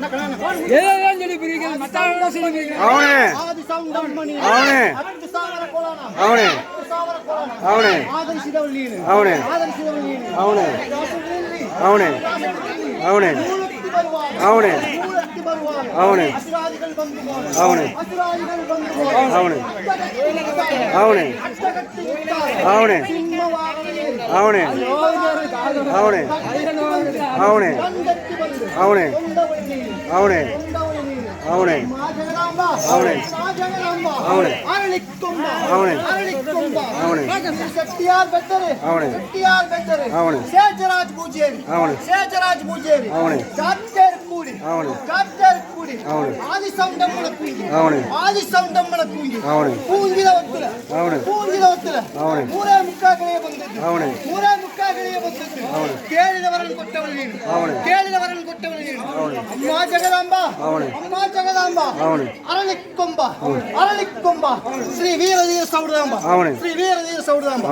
ஏழேதான் சொல்லி பிரிக்கிறேன்? மத்தாண்டா சொல்லி பிரிக்கிறேன். அவனே. அவனே. அவனே. அவனே. அவனே. அவனே. அவனே. அவனே. அவனே. அவனே. அவனே. అవునే అవునే అవునే అవునే అవునే అవునే అవునే సెట్టియార్ బెత్తరే అవునే సెట్టియార్ బెత్తరే అవునే సేజరాజ్ పూజేరి అవునే సేజరాజ్ పూజేరి అవునే చాత్తేర్ కూడి అవునే చాత్తేర్ కూడి అవునే ఆది సందమ్మల కూడి అవునే ఆది సందమ్మల కూడి అవునే పూంగిల ಒತ್ತಲ అవునే పూంಗಿಲ ಒತ್ತಲ అవునే ಮೂರೇ ಮುಕ್ಕಾಗಲೇ ಬಂದಿದ್ದು అవునే ಮೂರೇ கேளிதவரன் கொட்டவள் கேளிதவரன் கொட்டவள் நீ அம்மா ஜெகதாம்பா. அம்மா ஜெகதாம்பா. அரளிக்கொம்பா. ஸ்ரீ வீரதீர சௌடதாம்பா. ஸ்ரீ வீரதீர சௌடதாம்பா.